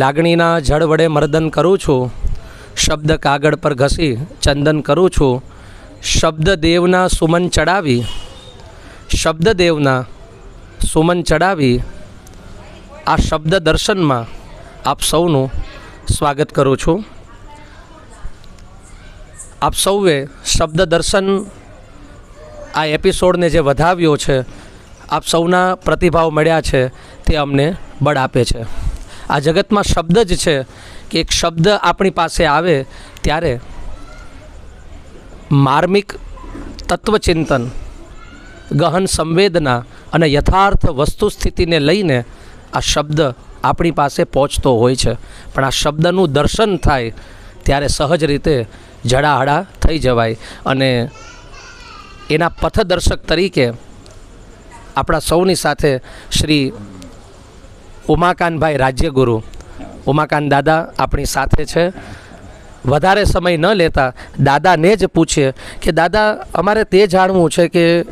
લાગણીના જળ વડે મર્દન કરું છું, શબ્દ કાગળ પર ઘસી ચંદન કરું છું, શબ્દ દેવના સુમન ચડાવી, શબ્દ દેવના સુમન ચડાવી, આ શબ્દ દર્શનમાં આપ સૌનું સ્વાગત કરું છું. આપ સૌએ શબ્દ દર્શન આ એપિસોડને જે વધાવ્યો છે, આપ સૌના પ્રતિભાવ મળ્યા છે, તે અમને બળ આપે છે. આ જગતમાં શબ્દ જ છે કે એક શબ્દ આપણી પાસે આવે ત્યારે માર્મિક તત્વચિંતન, ગહન સંવેદના અને યથાર્થ વસ્તુ સ્થિતિને લઈને આ શબ્દ આપણી પાસે પહોંચતો હોય છે. પણ આ શબ્દનું દર્શન થાય ત્યારે સહજ રીતે જડાહડા થઈ જવાય અને એના પથદર્શક તરીકે આપણા સૌની સાથે શ્રી ઉમાકાંતભાઈ રાજ્યગુરુ. ઉમાકાંત દાદા આપણી સાથે છે. વધારે સમય ન લેતા દાદાને જ પૂછીએ કે, દાદા, અમારે તે જાણવું છે કે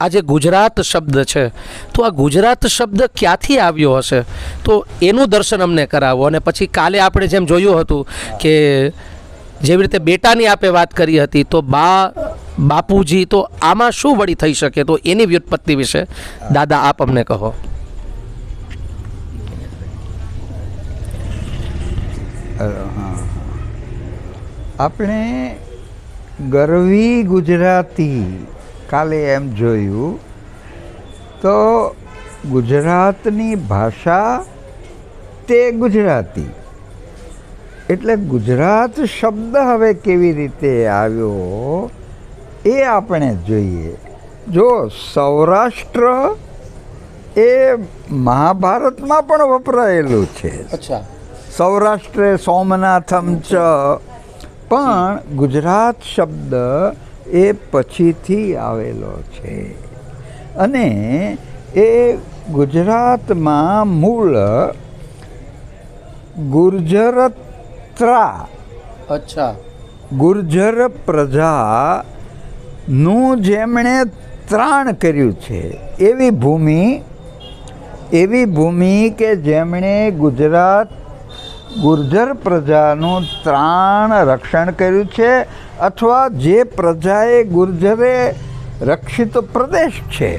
આ જે ગુજરાત શબ્દ છે, તો આ ગુજરાત શબ્દ ક્યાંથી આવ્યો હશે? તો એનું દર્શન અમને કરાવો. અને પછી કાલે આપણે જેમ જોયું હતું કે જેવી રીતે બેટાની આપે વાત કરી હતી, તો બા, બાપુજી, તો આમાં શું વળી થઈ શકે? તો એની વ્યુત્પત્તિ વિશે દાદા, આપ અમને કહો. આપણે ગરવી ગુજરાતી કાલે એમ જોયું, તો ગુજરાતની ભાષા તે ગુજરાતી. એટલે ગુજરાત શબ્દ હવે કેવી રીતે આવ્યો, એ આપણે જોઈએ. જો સૌરાષ્ટ્ર એ મહાભારતમાં પણ વપરાયેલું છે. અચ્છા. સૌરાષ્ટ્રે સોમનાથમ ચ. પણ ગુજરાત શબ્દ એ પછીથી આવેલો છે. અને એ ગુજરાતમાં મૂળ ગુર્જરત્રા. અચ્છા. ગુર્જર પ્રજાનું જેમણે ત્રાણ કર્યું છે. એવી ભૂમિ એવી ભૂમિ કે જેમણે ગુજરાત ગુર્જર પ્રજાનું ત્રાણ રક્ષણ કર્યું છે અથવા જે પ્રજાએ ગુર્જરે રક્ષિત પ્રદેશ છે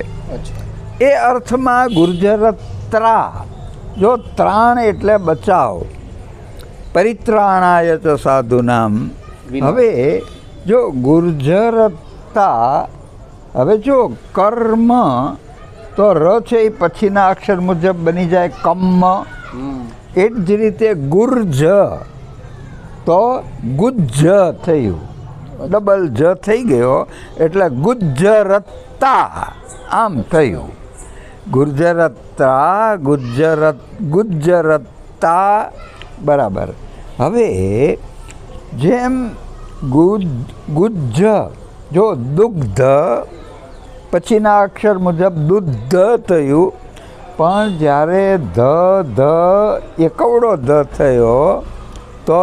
એ અર્થમાં ગુર્જર ત્રા જો ત્રાણ એટલે બચાવ પરિત્રાણાય ચ સાધુનામ. હવે જો ગુર્જરતા હવે જો કર્મ તો ર છે એ પછીના અક્ષર મુજબ બની જાય કમ્મ. એ જ રીતે ગુર્જ, તો ગુજ્જ થયું. ડબલ જ થઈ ગયો, એટલે ગુજ્જરત્તા આમ થયું. ગુર્જરત્તા ગુજરત ગુજ્જરત્તા, બરાબર. હવે જેમ ગુજ, ગુજ્જ, જો દુગ્ધ, પછીના અક્ષર મુજબ દુગ્ધ થયું પણ જ્યારે ધ ધ એકવડો ધ થયો તો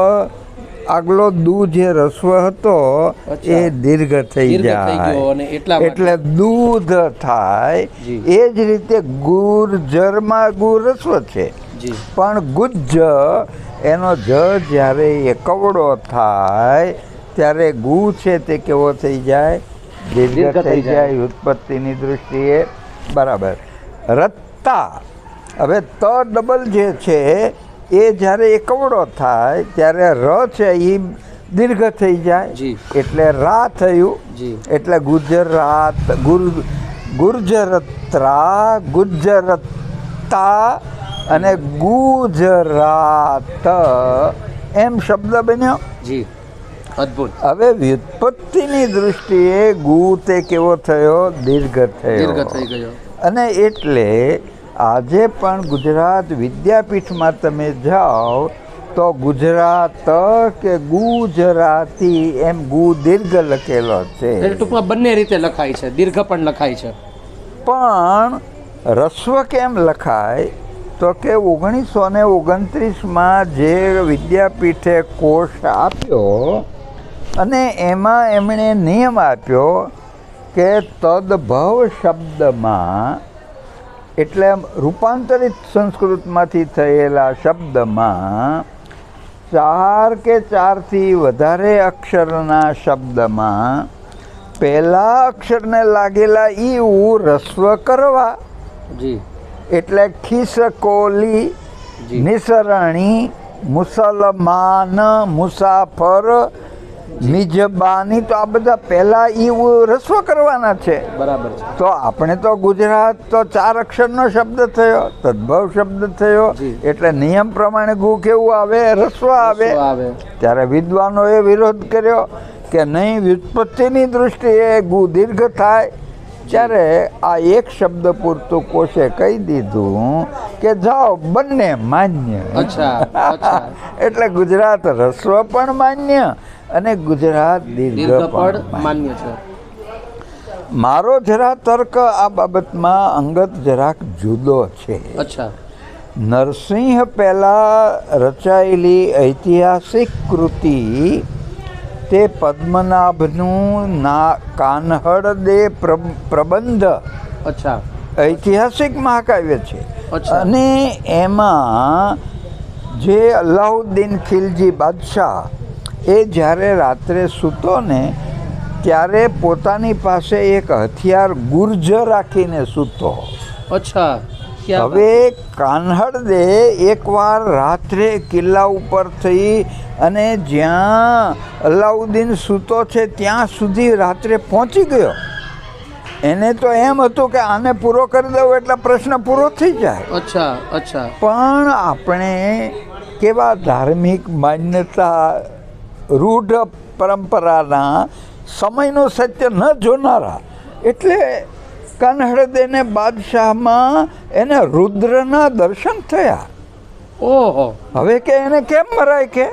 આગલો દુ જે રસ્વ હતો એ દીર્ઘ થઈ જાય. એટલે દૂધ થાય એ જ રીતે ગુર્જરમાં ગુ રસ્વ છે. પણ ગુજ્જ એનો જ જ્યારે એકવડો થાય ત્યારે ગુ છે તે કેવો થઈ જાય? દીર્ઘ થઈ જાય. ઉત્પત્તિની દૃષ્ટિએ બરાબર. રત્તા હવે ત ડબલ જે છે એ જ્યારે એકવડો થાય ત્યારે ર છે એ દીર્ઘ થઈ જાય. એટલે રા થયું. એટલે ગુજરાત ગુર ગુર્જરત્રા ગુજરતા અને ગુજરાત. એમ શબ્દ બન્યો? જી. અદ્ભુત. હવે વ્યુત્પત્તિની દૃષ્ટિએ ગુ તે કેવો થયો? દીર્ઘ થયો. દીર્ઘ થઈ ગયો. અને એટલે આજે પણ ગુજરાત વિદ્યાપીઠમાં તમે જાઓ તો ગુજરાત કે ગુજરાતી એમ ગુ દીર્ઘ લખેલો છે. ટૂંકમાં બંને રીતે લખાય છે દીર્ઘ પણ લખાય છે. પણ રસ્વ કેમ લખાય? તો કે ઓગણીસો ને ઓગણત્રીસમાં જે વિદ્યાપીઠે કોર્ષ આપ્યો અને એમાં એમણે નિયમ આપ્યો કે તદભવ શબ્દમાં એટલે રૂપાંતરિત સંસ્કૃતમાંથી થયેલા શબ્દમાં ચાર કે ચારથી વધારે અક્ષરના શબ્દમાં પહેલા અક્ષરને લાગેલા ઈ ઉ રસ્વ કરવા જી એટલે ખિસકોલી. નિસરણી મુસલમાન મુસાફર મિજબાની તો આ બધા પહેલા ઈ રસ્વ કરવાના છે. બરાબર છે. તો આપણે તો ગુજરાત તો ચાર અક્ષરનો શબ્દ થયો તદ્ભવ શબ્દ થયો એટલે નિયમ પ્રમાણે ગુ કેવું આવે રસ્વ આવે. ત્યારે વિદ્વાનોએ વિરોધ કર્યો કે નહીં વ્યુત્પત્તિની દૃષ્ટિએ ગુ દીર્ઘ થાય. ત્યારે આ એક શબ્દ પૂરતું કોશે કહી દીધું કે જાઓ બંને માન્ય. એટલે ગુજરાત રસ્વ પણ માન્ય અને ગુજરાત દીર્ઘ દીર્ઘ પણ માન્ય છે. મારો જરા તર્ક આ બાબતમાં અંગત જરાક જુદો છે. અચ્છા. નરસિંહ પહેલાં રચાયેલી ઐતિહાસિક કૃતિ તે પદ્મનાભનું ના કાનહડ દે પ્રબંધ અચ્છા. ઐતિહાસિક મહાકાવ્ય છે. અને એમાં જે અલાઉદ્દીન ખિલજી બાદશાહ એ જ્યારે રાત્રે સૂતો ને ત્યારે પોતાની પાસે એક હથિયાર ગુર્જ રાખીને સૂતો. અચ્છા હવે કાન્હડદે એકવાર રાત્રે કિલ્લા ઉપર થઈ અને જ્યાં અલાઉદ્દીન સૂતો છે ત્યાં સુધી રાત્રે પહોંચી ગયો. એને તો એમ હતું કે આને પૂરો કરી દઉં એટલે પ્રશ્ન પૂરો થઈ જાય. અચ્છા અચ્છા. પણ આપણે કેવા ધાર્મિક માન્યતા રૂઢ પરંપરાના સમયનું સત્ય ન જોનારા. એટલે કનહળદેને બાદશાહમાં એને રુદ્રના દર્શન થયા. ઓહો. હવે કે એને કેમ મરાય કે?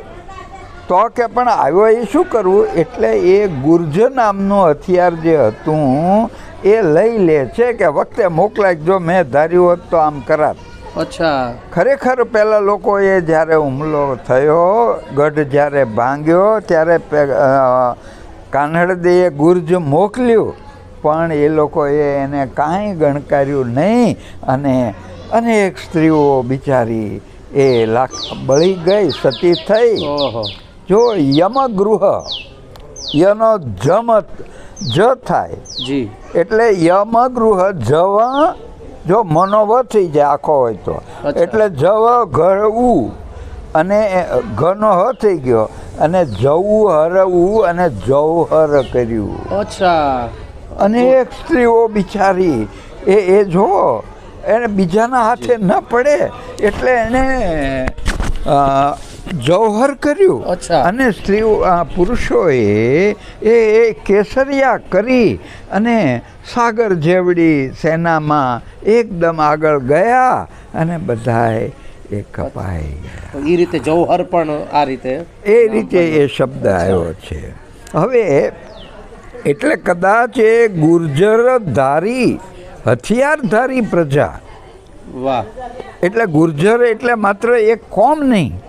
તો કે પણ આવ્યો એ શું કરવું? એટલે એ ગુર્જ નામનું હથિયાર જે હતું એ લઈ લે છે કે વખતે મોકલાય. જો મેં ધાર્યું હોત તો આમ કરાત. અચ્છા. ખરેખર પહેલાં લોકોએ જ્યારે હુમલો થયો ગઢ જ્યારે ભાંગ્યો ત્યારે પે- ગુર્જ મોકલ્યું. પણ એ લોકોએ એને કાંઈ ગણકાર્યું નહીં અને અનેક સ્ત્રીઓ બિચારી એ લાખ બળી ગઈ સતી થઈ. ઓહો. જો યમગૃહ યનો જમત જ થાય. જી. એટલે યમગૃહ જવ જો મનોવ થઈ જાય આખો હોય તો. એટલે જવ ઘરવું અને ઘનો હ થઈ ગયો અને જવું હરવું અને જવહર કર્યું. અચ્છા. અને એક સ્ત્રીઓ બિચારી એ એ જો એને બીજાના હાથે ન પડે એટલે એને અ, જવહર કર્યું. અને સ્ત્રીઓ પુરુષોએ એ કેસરિયા કરી અને સાગર જેવડી સેનામાં એકદમ આગળ ગયા અને બધાએ એ કપાઈ એ રીતે જૌહર પણ આ રીતે એ રીતે એ શબ્દ આવ્યો છે. હવે એટલે કદાચ એ ગુર્જરધારી હથિયારધારી પ્રજા. વાહ. એટલે ગુર્જર એટલે માત્ર એક કોમ નહીં.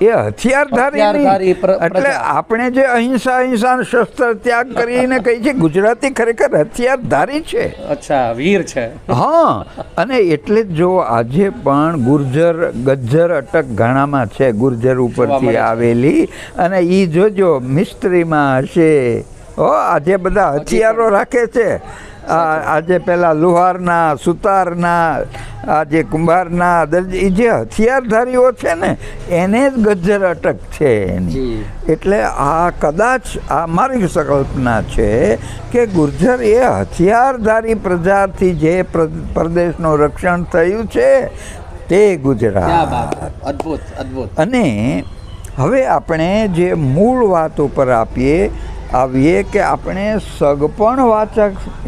એ હથિયારધારી એટલે આપણે જે અહિંસા અહિંસા શસ્ત્ર ત્યાગ કરીને કહી છે ગુજરાતી ખરેખર હથિયારધારી છે. અચ્છા વીર છે. હા અને એટલે જ જો આજે પણ ગુર્જર ગજ્જર અટક ઘણામાં છે ગુર્જર ઉપરથી આવેલી. અને એ જોજો મિસ્ત્રીમાં હશે. હો આજે બધા હથિયારો રાખે છે. આજે પહેલાં લુહારના સુતારના આજે કુંભારના દરજી જે હથિયારધારીઓ છે ને એને જ ગજ્જર અટક છે એની. એટલે આ કદાચ આ મારી સંકલ્પના છે કે ગુર્જર એ હથિયારધારી પ્રજાથી જે પ્રદેશનું રક્ષણ થયું છે તે ગુજરાત. અદ્ભુત અદ્ભુત. અને હવે આપણે જે મૂળ વાત ઉપર આપીએ આવીએ કે આપણે સગપણ વાચક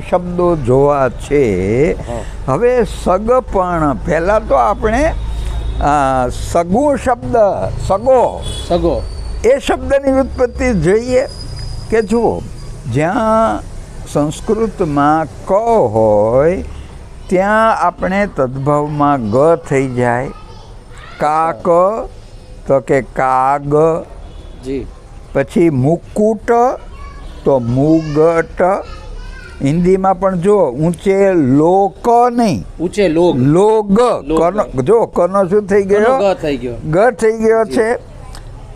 શબ્દો જોવા છે. હવે સગપણ પહેલાં તો આપણે સગું શબ્દ સગો. સગો. એ શબ્દની ઉત્પત્તિ જોઈએ કે જુઓ જ્યાં સંસ્કૃતમાં ક હોય ત્યાં આપણે તદ્ભવમાં ગ થઈ જાય. કાક તો કે કાગ. જી. પછી મુકુટ તો મુગટ. હિન્દીમાં પણ જો ઊંચે લોક નહીં. ઊંચે લોક લોગ. લોગ. જો કનો શું થઈ ગયો? ગ થઈ ગયો. ગ થઈ ગયો છે.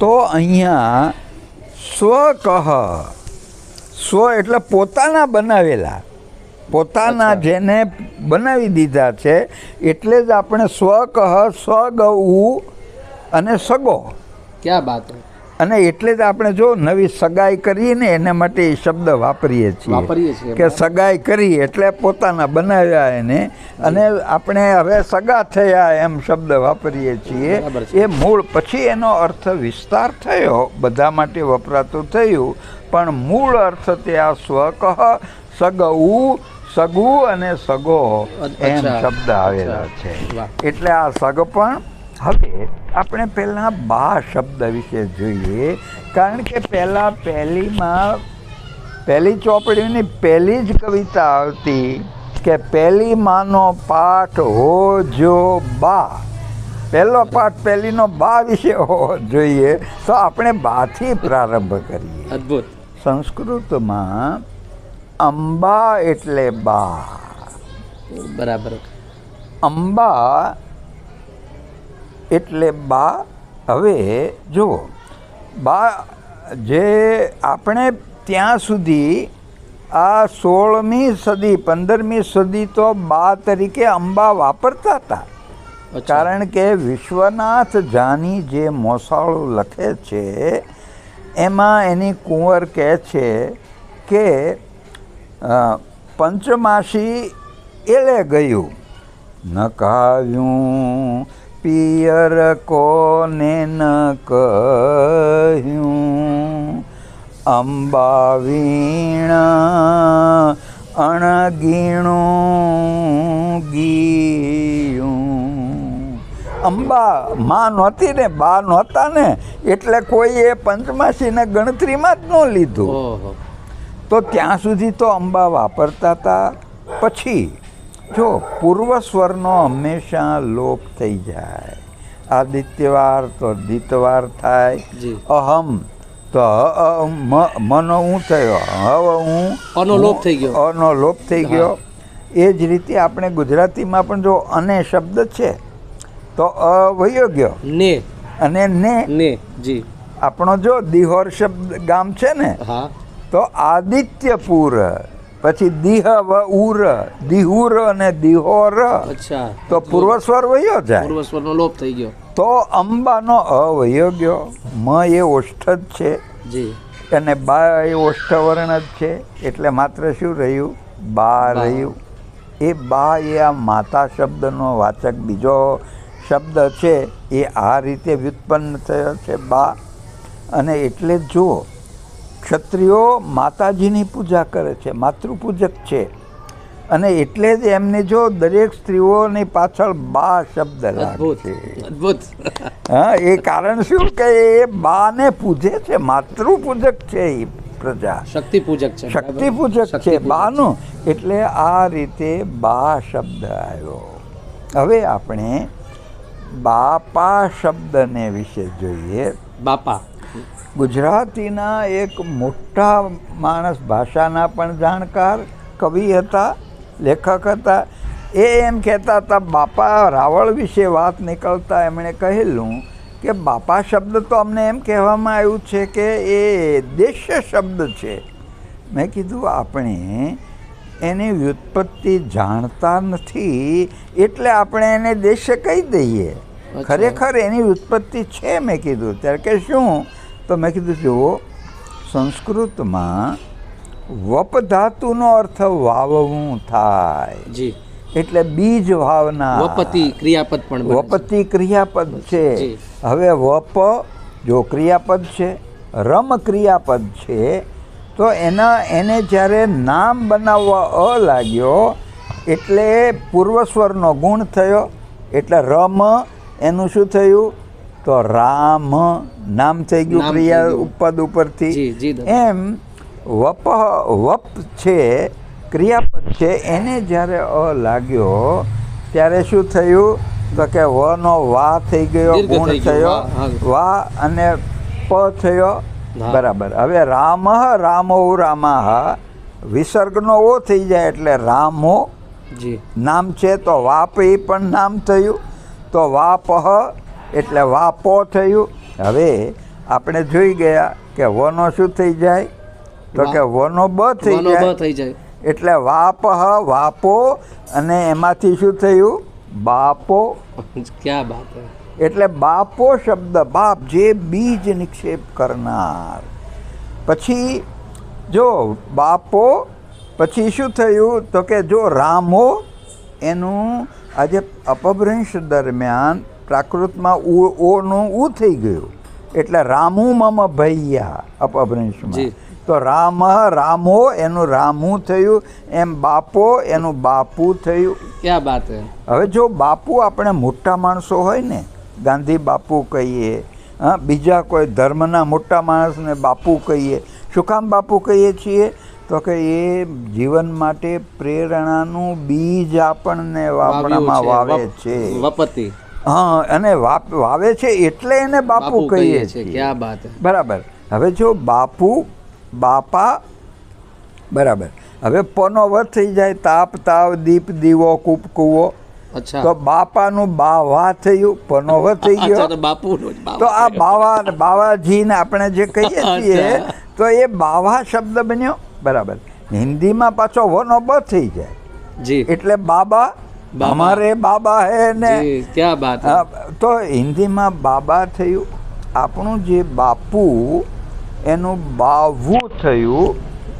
તો અહીંયા સ્વ કહ સ્વ એટલે પોતાના બનાવેલા. પોતાના જેને બનાવી દીધા છે એટલે જ આપણે સ્વ કહ સ્વ અને સગો. ક્યાં બાત અને એટલે જ આપણે જો નવી સગાઈ કરીએ ને એના માટે એ શબ્દ વાપરીએ છીએ. કે સગાઈ કરી એટલે પોતાના બનાવ્યા એને અને આપણે હવે સગા થયા એમ શબ્દ વાપરીએ છીએ. એ મૂળ પછી એનો અર્થ વિસ્તાર થયો બધા માટે વપરાતું થયું પણ મૂળ અર્થ તે આ સ્વકહ સગવું સગવું અને સગો એમ શબ્દ આવેલા છે. એટલે આ સગ પણ હવે આપણે પહેલાં બા શબ્દ વિશે જોઈએ કારણ કે પહેલાં પહેલીમાં પહેલી ચોપડીની પહેલી જ કવિતા આવતી કે પહેલી માનો પાઠ હો જો બા. પહેલો પાઠ પહેલીનો બા વિશે હોવો જોઈએ તો આપણે બાથી પ્રારંભ કરીએ. અદ્ભુત. સંસ્કૃતમાં અંબા એટલે બા. બરાબર. અંબા એટલે બા હવે જુઓ બા જે આપણે ત્યાં સુધી આ સોળમી સદી પંદરમી સદી તો બા તરીકે અંબા વાપરતા હતા. કારણ કે વિશ્વનાથ જાની જે મોસાળું લખે છે એમાં એની કુંવર કહે છે કે પંચમાસી એળે ગયું. ન કાવ્યું પિયર કોને ન કહ્યું? અંબા વીણા અણગીણું ગીયું. અંબા માં નહોતી ને બા નહોતા ને એટલે કોઈએ પંચમાસીને ગણતરીમાં જ ન લીધું. તો ત્યાં સુધી તો અંબા વાપરતા હતા પછી જો પૂર્વ સ્વરનો હંમેશા લોપ થઈ જાય આદિત્યવાર તો દિતવાર થાય અહમ તો મનો હું થયો હવે હું અનોલોપ થઈ ગયો. અનોલોપ થઈ ગયો. એ જ રીતે આપણે ગુજરાતીમાં પણ જો અને શબ્દ છે તો અ વયો ગયો. ને. અને ને. ને જી. આપણો જો દિહોર શબ્દ ગામ છે ને તો આદિત્યપુર પછી દિહ વ ઉર દિહુર અને દિહોર. અચ્છા. તો પૂર્વસ્વર વયો જાય. પૂર્વ સ્વરનો લોપ થઈ ગયો. તો અંબાનો અ વયો ગયો. મ એ ઓષ્ઠ જ છે. જી. અને બા એ ઓષ્ઠ વર્ણ જ છે. એટલે માત્ર શું રહ્યું? બા. રહ્યું. એ બા એ આ માતા શબ્દનો વાચક બીજો શબ્દ છે. એ આ રીતે વ્યુત્પન્ન થયો છે બા. અને એટલે જ જુઓ ક્ષત્રિયો માતાજીની પૂજા કરે છે માતૃપૂજક છે. અને એટલે જ એમને જો દરેક સ્ત્રીઓની પાછળ બા શબ્દ લાગે અદ્ભુત હા એ કારણ શું કે એ બાને પૂજે છે માતૃપૂજક છે એ પ્રજા. શક્તિ પૂજક છે શક્તિ પૂજક છે. બાનું. એટલે આ રીતે બા શબ્દ આવ્યો. હવે આપણે બાપા શબ્દને વિશે જોઈએ. બાપા. ગુજરાતીના એક મોટા માણસ ભાષાના પણ જાણકાર કવિ હતા લેખક હતા. એ એમ કહેતા હતા બાપા રાવળ વિશે વાત નીકળતા એમણે કહેલું કે બાપા શબ્દ તો અમને એમ કહેવામાં આવ્યું છે કે એ દેશ્ય શબ્દ છે. મેં કીધું આપણે એની વ્યુત્પત્તિ જાણતા નથી એટલે આપણે એને દેશ્ય કહી દઈએ. ખરેખર એની ઉત્પત્તિ છે મેં કીધું. ત્યારે કે શું? તો મેં કીધું જુઓ સંસ્કૃતમાં વપધાતુનો અર્થ વાવવું થાય. જી. એટલે બીજ વાવના વપતિ ક્રિયાપદ પણ. વપતિ ક્રિયાપદ છે. હવે વપ જો ક્રિયાપદ છે રમ ક્રિયાપદ છે તો એના એને જ્યારે નામ બનાવવા અ લાગ્યો એટલે પૂર્વસ્વરનો ગુણ થયો એટલે રમ એનું શું થયું? તો રામ નામ થઈ ગયું ક્રિયા ગયું. પદ ઉપરથી. એમ વપ વપ છે ક્રિયાપદ છે એને જ્યારે અ લાગ્યો ત્યારે શું થયું? તો કે વ નો વા થઈ ગયો ગુણ થયો વા, અને પ થયો. બરાબર. હવે રામ રામો રામા વિસર્ગનો ઓ થઈ જાય એટલે રામો નામ છે તો વાપ એ પણ નામ થયું. તો વાપહ એટલે વાપો થયું. હવે આપણે જોઈ ગયા કે વનો શું થઈ જાય? તો કે વનો બ થઈ જાય. થઈ જાય. એટલે વાપહ વાપો અને એમાંથી શું થયું? બાપો. ક્યાં બાત એટલે બાપો શબ્દ બાપ જે બીજ નિક્ષેપ કરનાર. પછી જો બાપો પછી શું થયું? તો કે જો રામો એનું આજે અપભ્રંશ દરમિયાન પ્રાકૃતમાં ઉ ઓનું ઉ થઈ ગયું. એટલે રામુ મમ ભૈયા અપભ્રંશમાં. તો રામ રામો એનું રામુ થયું એમ બાપો એનું બાપુ થયું. ક્યાં બાત હવે જો બાપુ આપણે મોટા માણસો હોય ને ગાંધી બાપુ કહીએ હા બીજા કોઈ ધર્મના મોટા માણસને બાપુ કહીએ શું કામ બાપુ કહીએ છીએ? તો કે એ જીવન માટે પ્રેરણાનું બીજ આપણને આપણામાં વાવે છે. વપતિ. હા અને વાવે છે એટલે એને બાપુ કહીએ છીએ. ક્યાં બરાબર. હવે જો બાપુ બાપા બરાબર. હવે પનો વધ થઈ જાય તાપ તાવ દીપ દીવો કૂપ કૂવો. તો બાપાનું બાવા થયું પનો થઈ ગયો. બાપુ તો આ બાવા બાવાજીને આપણે જે કહીએ છીએ તો એ બાવા શબ્દ બન્યો. બરાબર. હિન્દીમાં પાછો વનો બ થઈ જાય. જી. એટલે બાબા. અમારે બાબા હે ને. ક્યાં બાત તો હિન્દીમાં બાબા થયું આપણું જે બાપુ એનું બાવું થયું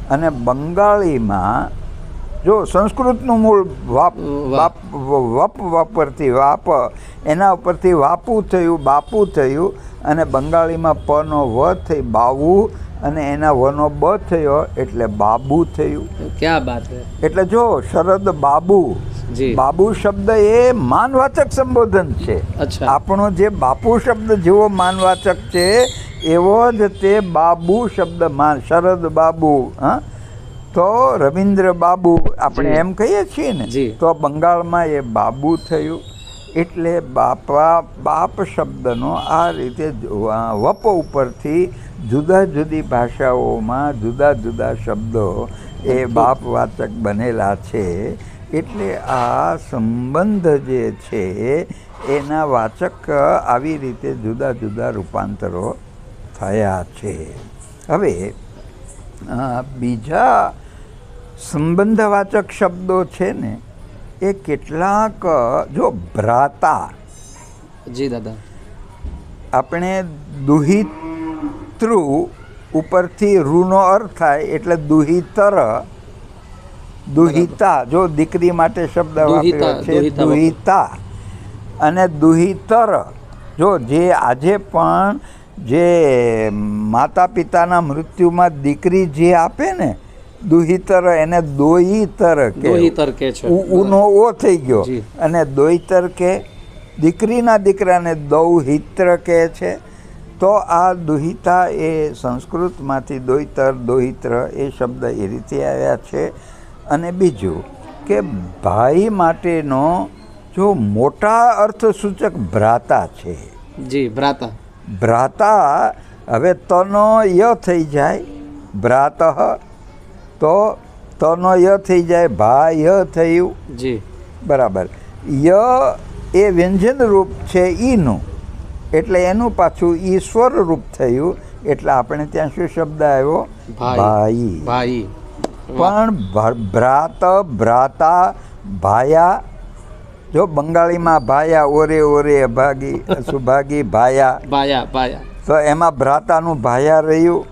અને બંગાળીમાં જો સંસ્કૃતનું મૂળ વાપ વાપ. વાપ વપ વપરથી વાપ એના ઉપરથી વાપુ થયું બાપુ થયું અને બંગાળીમાં પનો વ થઈ બાવું અને એના વનો બ થયો એટલે બાબુ થયું. ક્યાં બાત એટલે જો શરદ બાબુ બાબુ શબ્દ એ માનવાચક સંબોધન છે. આપણો જે બાપુ શબ્દ જેવો માનવાચક છે એવો જ તે બાબુ શબ્દ માન શરદ બાબુ હા? તો રવિન્દ્ર બાબુ આપણે એમ કહીએ છીએ ને તો બંગાળમાં એ બાબુ થયું. એટલે બાપા બાપ શબ્દનો આ રીતે વપ ઉપરથી જુદા જુદી ભાષાઓમાં જુદા જુદા શબ્દો એ બાપવાચક બનેલા છે. એટલે આ સંબંધ જે છે એના વાચક આવી રીતે જુદા જુદા રૂપાંતરો થયા છે. હવે બીજા સંબંધવાચક શબ્દો છે ને એ કેટલાક જો ભ્રાતા જી દાદા. આપણે દુહિતૃ ઉપરથી રૂનો અર્થ થાય એટલે દુહિતર દુહિતા જો દીકરી માટે શબ્દ વાપર્યો છે દુહિતા અને દુહિતર. જો જે આજે પણ જે માતા પિતાના મૃત્યુમાં દીકરી જે આપે ને દુહિતર એને કે દોહિતર કે છે. ઉનો ઓ થઈ ગયો. અને દોહિતર કે દીકરીના દીકરાને દૌહિત્ર કહે છે. તો આ દુહિતા એ સંસ્કૃતમાંથી દોહિતર દોહિત્ર એ શબ્દ એ રીતે આવ્યા છે. અને બીજું કે ભાઈ માટેનો જો મોટા અર્થસૂચક ભ્રાતા છે. જી ભ્રાતા. ભ્રાતા હવે તનો ય થઈ જાય ભ્રાતઃ તો તનો ય થઈ જાય ભા ય થયું. જી. બરાબર. ય એ વ્યંજન રૂપ છે ઈનું એટલે એનું પાછું ઈશ્વર રૂપ થયું એટલે આપણે ત્યાં શું શબ્દ આવ્યો? ભાઈ. ભાઈ. પણ ભ્રાત ભ્રાતા ભાયા જો બંગાળીમાં ભાયા ઓરે ઓરે અભાગી સુભાગી ભાયા. ભાયા ભાયા. તો એમાં ભ્રાતાનું ભાયા રહ્યું.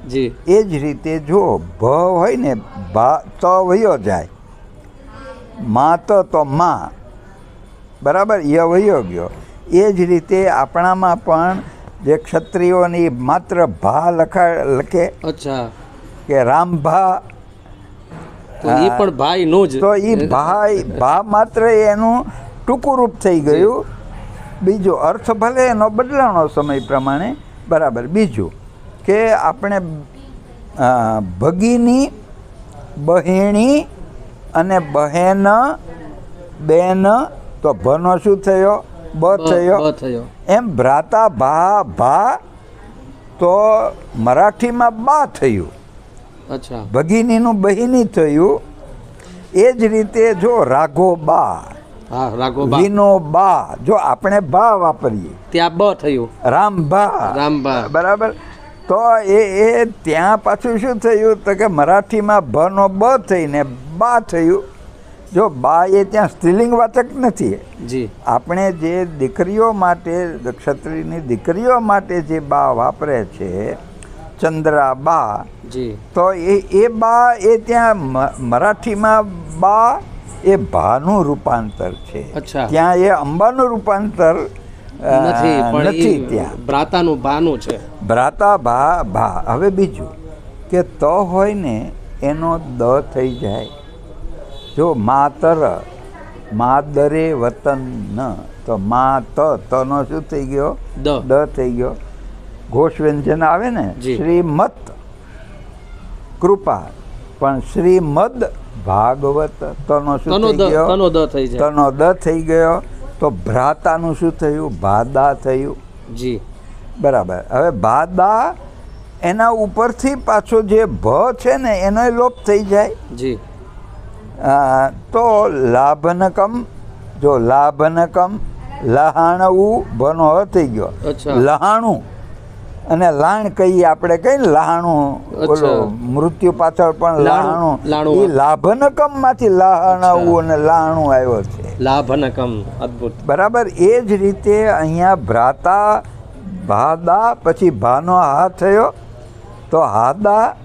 એ જ રીતે જો ભ હોય ને ભા ત વયો જાય. માત તો માં. બરાબર? ય વયો ગયો. એ જ રીતે આપણામાં પણ જે ક્ષત્રિયોની માત્ર ભા લખા લખે અચ્છા. કે રામભા તો એ પણ ભાઈ નું જ તો એ ભાઈ ભા માત્ર એનું ટૂંકું રૂપ થઈ ગયું. બીજું અર્થ ભલે એનો બદલાણો સમય પ્રમાણે બરાબર. બીજું કે આપણે ભગીની બહેણી અને બહેન બેન તો ભનો શું થયો. બ થયો. એમ ભ્રાતા ભા ભા તો મરાઠીમાં બા થયું. ભગીનીનું બહિની થયું એ જ રીતે જો રાઘો બા વિનો બા જો આપણે બા વાપરીએ. ત્યાં બ થયું. રામભા. રામભા. બરાબર? તો એ એ ત્યાં પાછું શું થયું? તો કે મરાઠીમાં ભનો બ થઈને બા થયું. જો બા એ ત્યાં સ્ત્રીલિંગ વાચક નથી. જી. આપણે જે દીકરીઓ માટે ક્ષત્રિયની દીકરીઓ માટે જે બા વાપરે છે ચંદ્રા બા. જી. તો એ એ બા એ ત્યાં મરાઠીમાં બા એ ભાનું રૂપાંતર છે. ત્યાં એ અંબાનું રૂપાંતર નથી ત્યાં. ભ્રાતાનું ભાનું છે. ભ્રાતા ભા ભા. હવે બીજું કે ત હોય ને એનો દ થઈ જાય. જો માતર માદરે વતન ન. તો મા ત તનો શું થઈ ગયો. દ થઈ ગયો. ઘોષ વ્યંજન આવે ને. શ્રીમત કૃપા. પણ શ્રીમદ ભાગવત તનો શું થઈ ગયો? તનો દ થઈ જાય. તનો દ થઈ ગયો? તો ભ્રાતાનું શું થયું? ભાદા થયું. જી. બરાબર. હવે ભાદા એના ઉપરથી પાછો જે ભ છે ને એનો લોપ થઈ જાય. જી. તો લાભનકમ જો લાભનકમ લહાણવું ભનો થઈ ગયો. લહાણું. અને લાણ કહીએ આપણે કઈ? લાણું લહાણું મૃત્યુ પાછળ પણ લાણું. એ લાભનકમમાંથી લહાણવું અને લાણું આવ્યો છે. લાભનકમ અદ્ભુત. બરાબર? એ જ રીતે અહીંયા ભ્રાતા ભાદા પછી ભાનો હા થયો. તો હાદા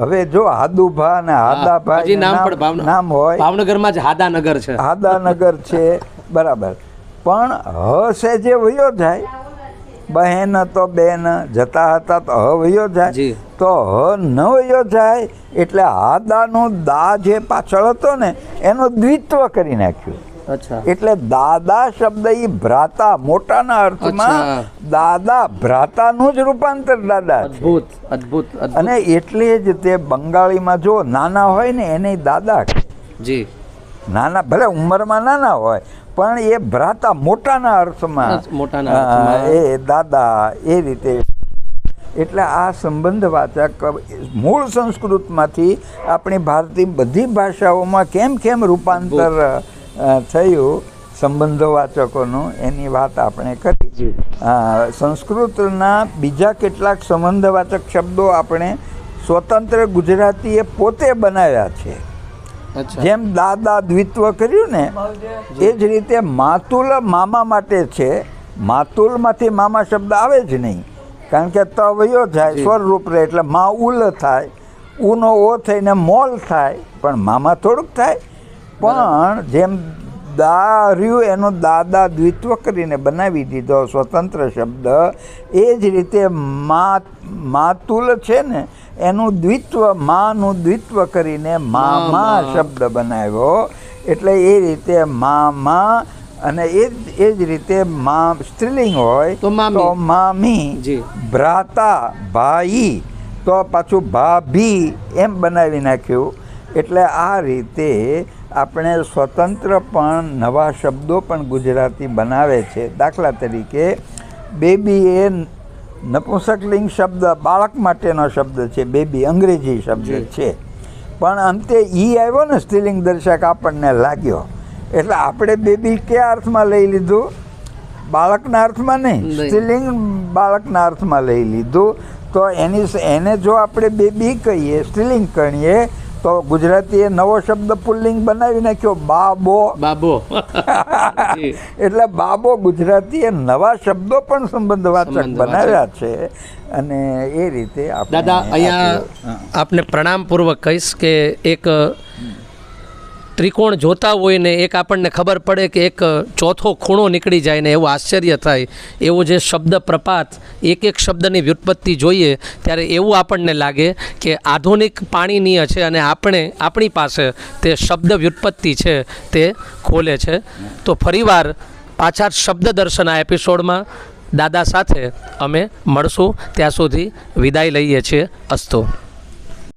હવે જો હાદુભા અને હાદાભાઈ નામ નામ- નામ હોય. ભાવનગરમાં જ હાદાનગર છે. હાદાનગર છે. બરાબર. પણ હ છે જે વયો જાય બહેન તો બેન જતા હતા તો હ વયો જાય. તો હ ન વયો જાય એટલે હાદાનું દા જે પાછળ હતો ને એનું દ્વિત્વ કરી નાખ્યું. એટલે દાદા શબ્દ એ ભ્રાતા મોટાના અર્થમાં દાદા ભ્રાતાનું જ રૂપાંતર દાદા અદ્ભુત અદ્ભુત અને એટલે જ તે બંગાળીમાં જો નાના હોય ને એને દાદા જી. નાના ભલે ઉંમરમાં નાના હોય પણ એ ભ્રાતા મોટાના અર્થમાં મોટાના એ દાદા એ રીતે એટલે આ સંબંધ વાચક મૂળ સંસ્કૃતમાંથી આપણી ભારતીય બધી ભાષાઓમાં કેમ કેમ રૂપાંતર થયું સંબંધો વાચકોનું એની વાત આપણે કરી. સંસ્કૃતના બીજા કેટલાક સંબંધવાચક શબ્દો આપણે સ્વતંત્ર ગુજરાતીએ પોતે બનાવ્યા છે. જેમ દાદા દ્વિત્વ કર્યું ને એ જ રીતે માતુલ મામા માટે છે. માતુલમાંથી મામા શબ્દ આવે જ નહીં. કારણ કે તવયો જાય સ્વરરૂપ રહે એટલે મા ઉલ થાય ઉનો ઓ થઈને મોલ થાય પણ મામા થોડુંક થાય. પણ જેમ દા રહ્યું એનો દાદા દ્વિત્વ કરીને બનાવી દીધો સ્વતંત્ર શબ્દ એ જ રીતે મા માતુલ છે ને એનું દ્વિત્વ માનું દ્વિત્વ કરીને મામા. શબ્દ બનાવ્યો. એટલે એ રીતે મામા અને એ જ એ જ રીતે મા સ્ત્રીલિંગ હોય તો મામી. ભ્રાતા ભાઈ તો પાછું ભાભી એમ બનાવી નાખ્યું. એટલે આ રીતે આપણે સ્વતંત્ર પણ નવા શબ્દો પણ ગુજરાતી બનાવે છે. દાખલા તરીકે બેબી એ નપુંસકલિંગ શબ્દ બાળક માટેનો શબ્દ છે બેબી અંગ્રેજી શબ્દ છે. પણ અંતે ઈ આવ્યો ને સ્ત્રીલિંગ દર્શક આપણને લાગ્યો. એટલે આપણે બેબી કયા અર્થમાં લઈ લીધું? બાળકના અર્થમાં નહીં. સ્ત્રીલિંગ બાળકના અર્થમાં લઈ લીધું. તો એની એને જો આપણે બેબી કહીએ સ્ત્રીલિંગ કહીએ તો ગુજરાતીએ નવો શબ્દ પુલ્લિંગ બનાવી નાખ્યો બાબો બાબો એટલે બાબો ગુજરાતીએ નવા શબ્દો પણ સંબંધવાચક સંબંધવાચક. બનાવ્યા છે અને એ રીતે દાદા અહીંયા. આપને પ્રણામપૂર્વક કહીશ કે એક ત્રિકોણ જોતા હોય ને એક આપણને ખબર પડે કે એક ચોથો ખૂણો નીકળી જાય ને એવું આશ્ચર્ય થાય. એવો જે શબ્દ પ્રપાત, એક એક શબ્દની વ્યુત્પત્તિ જોઈએ ત્યારે એવું આપણને લાગે કે આધુનિક પાણીનીય છે અને આપણે, આપણી પાસે તે શબ્દ વ્યુત્પત્તિ છે તે ખોલે છે. તો ફરીવાર પાછા શબ્દ દર્શન આ એપિસોડમાં દાદા સાથે અમે મળશું. ત્યાં સુધી વિદાય લઈએ છીએ. અસ્તો.